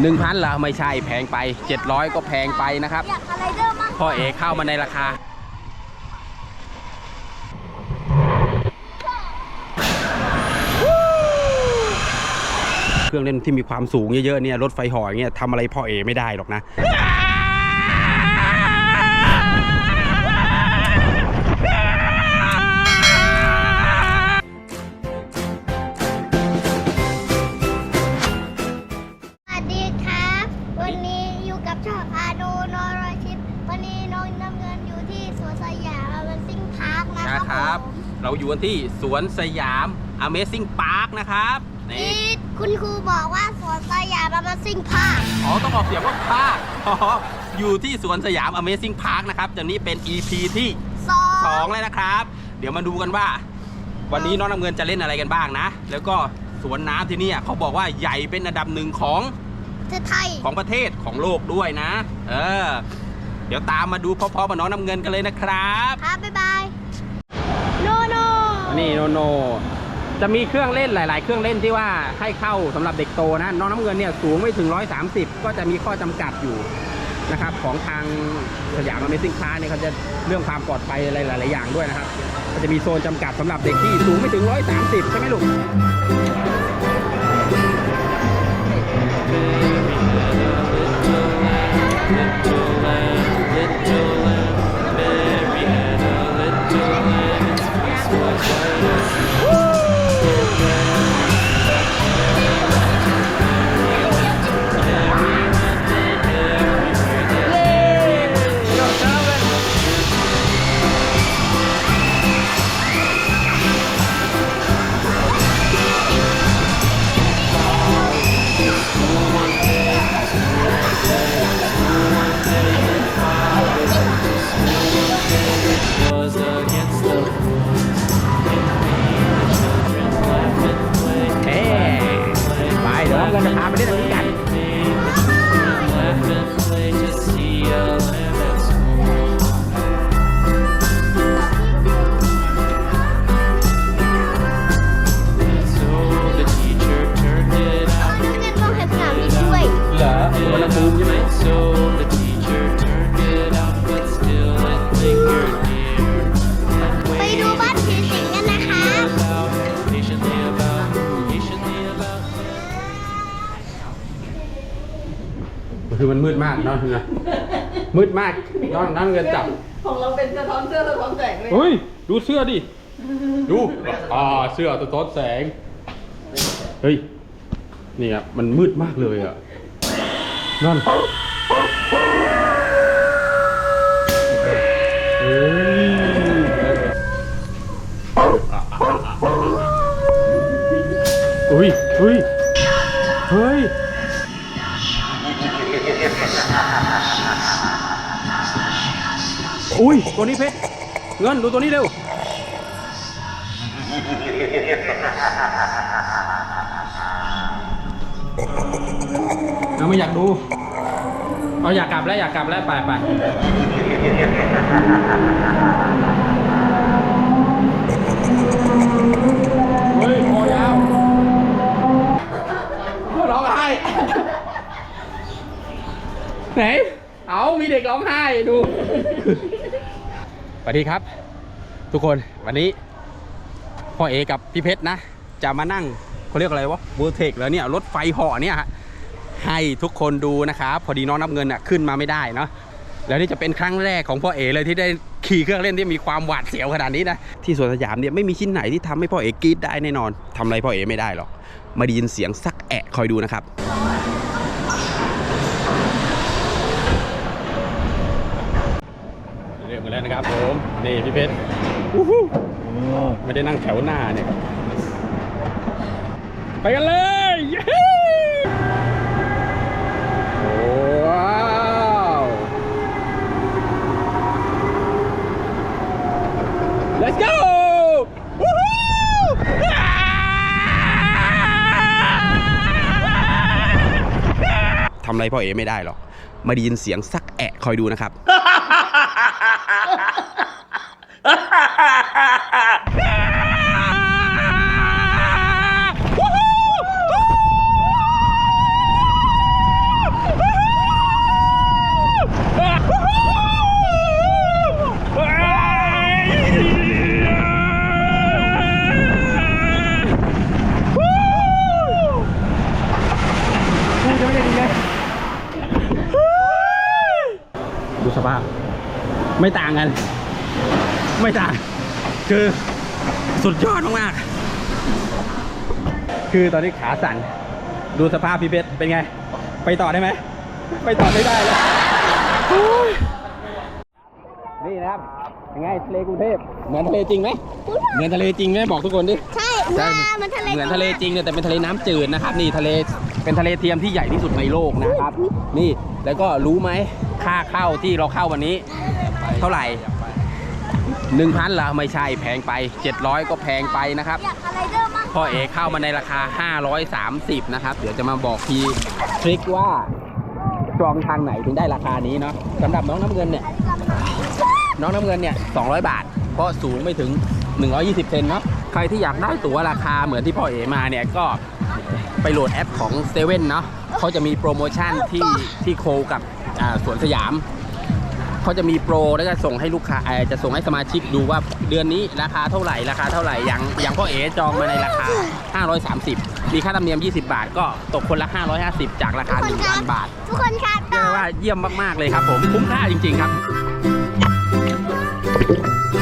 หนึ่งพันเหรอไม่ใช่แพงไป 700 ก็แพงไปนะครับอยากอะไรเดอร์มากพ่อเอกเข้ามาในราคา เครื่องเล่นที่มีความสูงเยอะๆเนี่ยรถไฟเหออย่างเงี้ยทำอะไรพ่อเอไม่ได้หรอกนะ ช่องอาโดนอรชิปวันนี้น้องน้ำเงินอยู่ที่สวนสยามเวนซิ่งพาร์คนะนะคครัรับบเราอยู่กันที่สวนสยาม Amazing Park นะครับผมนี่ที่คุณครูบอกว่าสวนสยามเวนซิ่งพาร์คอ๋อต้องออกเสียงว่าพาร์คอ๋ออยู่ที่สวนสยาม Amazing Park นะครับจากนี้เป็น EP ที่ สอง2เลยนะครับ เดี๋ยวมาดูกันว่า วันนี้น้องน้ำเงินจะเล่นอะไรกันบ้างนะ แล้วก็สวนน้ำที่เนี่ยเขาบอกว่าใหญ่เป็นอันดับหนึ่งของประเทศไทย ของประเทศของโลกด้วยนะ เออ เดี๋ยวตามมาดูพร้อมๆกับน้องน้ำเงินกันเลยนะครับครับบ๊ายบายโนโนนี่โนโน จะมีเครื่องเล่นหลาย ๆ เครื่องเล่นที่ว่าให้เข้าสำหรับเด็กโตนะน้องน้ำเงินเนี่ยสูงไม่ถึง 130 ก็จะมีข้อจำกัดอยู่นะครับของทางสยาม Amazing Park เนี่ยเขาจะเรื่องความปลอดภัยอะไรหลาย ๆ อย่างด้วยนะครับก็จะมีโซนจำกัดสำหรับเด็กที่สูงไม่ถึง 130 ใช่ไหมลูก Let's. คือมันมืดมากเนาะนะมืดมากน้องน้องเงินจับ ของเราเป็นสะท้อนเสื้อสะท้อนแสงเลยเฮ้ย ดูเสื้อดิ ดู อ่า เสื้อสะท้อนแสง เฮ้ย นี่อะมันมืดมากเลยอะนั่นเฮ้ยอุ้ยอุ้ยเฮ้ย อุ้ย ตัวนี้เพชร เงินดูตัวนี้เร็ว เราไม่อยากดู เอาอยากกลับแล้วอยากกลับแล้วไปไปเฮ้ยคอยาวร้องไห้ไหน เอามีเด็กร้องไห้ดู สวัสดีครับ ทุกคนวันนี้พ่อเอกับพี่เพชรนะ จะมานั่งเขาเรียกอะไรวะเวอร์เทคแล้วเนี่ยรถไฟหาะเนี่ยฮะให้ทุกคนดูนะครับพอดีน้องนับเงินอะขึ้นมาไม่ได้เนาะแล้วนี่จะเป็นครั้งแรกของพ่อเอเลยที่ได้ขี่เครื่องเล่นที่มีความหวาดเสียวขนาดนี้นะที่สวนสยามเนี่ยไม่มีชิ้นไหนที่ทำให้พ่อเอกรีดได้แน่นอนทำอะไรพ่อเอไม่ได้หรอกมาได้ยินเสียงสักแอะคอยดูนะครับ เรียกมาแล้วนะครับผมนี่พี่เพชรอู้หูไม่ได้นั่งแถวหน้าเนี่ยไปกันเลยเย้โอ้ว้าว let's go วู้ฮู้ทำอะไรพ่อเอไม่ได้หรอกมาได้ยินเสียงสักแอะคอยดูนะครับ ดูสภาพ ไม่ต่างกัน ไม่ต่าง คือสุดยอดมากๆ คือตอนนี้ขาสั่น ดูสภาพพี่เพชรเป็นไง ไปต่อได้ไหม ไปต่อไม่ได้แล้วโอ้ยนี่นะครับยังไงทะเลกรุงเทพเหมือนทะเลจริงไหมเหมือนทะเลจริงไหมบอกทุกคนดิ ใช่ใช่มามันทะเลเหมือนทะเลจริงเนี่ยแต่เป็นทะเลน้ำจืดนะครับ นี่ทะเลเป็นทะเลเทียมที่ใหญ่ที่สุดในโลกนะครับ นี่แล้วก็รู้ไหมค่าเข้าที่เราเข้าวันนี้ เท่าไหร่ หนึ่งพันละไม่ใช่แพงไป 700 ก็แพงไปนะครับอยากอะไรเดอร์มากพ่อเอเข้ามาในราคา 530 นะครับ เดี๋ยวจะมาบอกทีทริคว่าจองทางไหนถึงได้ราคานี้เนาะสำหรับน้องน้ำเงินเนี่ย น้องน้ำเงินเนี่ย 200 บาท เพราะสูงไม่ถึง 120 เซนเนาะ ใครที่อยากได้ตั๋วราคาเหมือนที่พ่อเอมาเนี่ยก็ไปโหลดแอปของเซเว่นเนาะเขาจะมีโปรโมชั่นที่ที่โคกับอ่าสวนสยาม เขาจะมีโปรแล้วก็ส่งให้ลูกค้าเอ่อจะส่งให้สมาชิกดูว่าเดือนนี้ราคาเท่าไหร่ราคาเท่าไหร่อย่างอย่างพ่อเอจองมาในราคา 530 มีค่าธรรมเนียม 20 บาท ก็ตกคนละ 550 จากราคา1,000บาท ทุกคนครับเรียกได้ว่าเยี่ยมมากๆเลยครับผมคุ้มค่าจริง ๆ ครับ Bed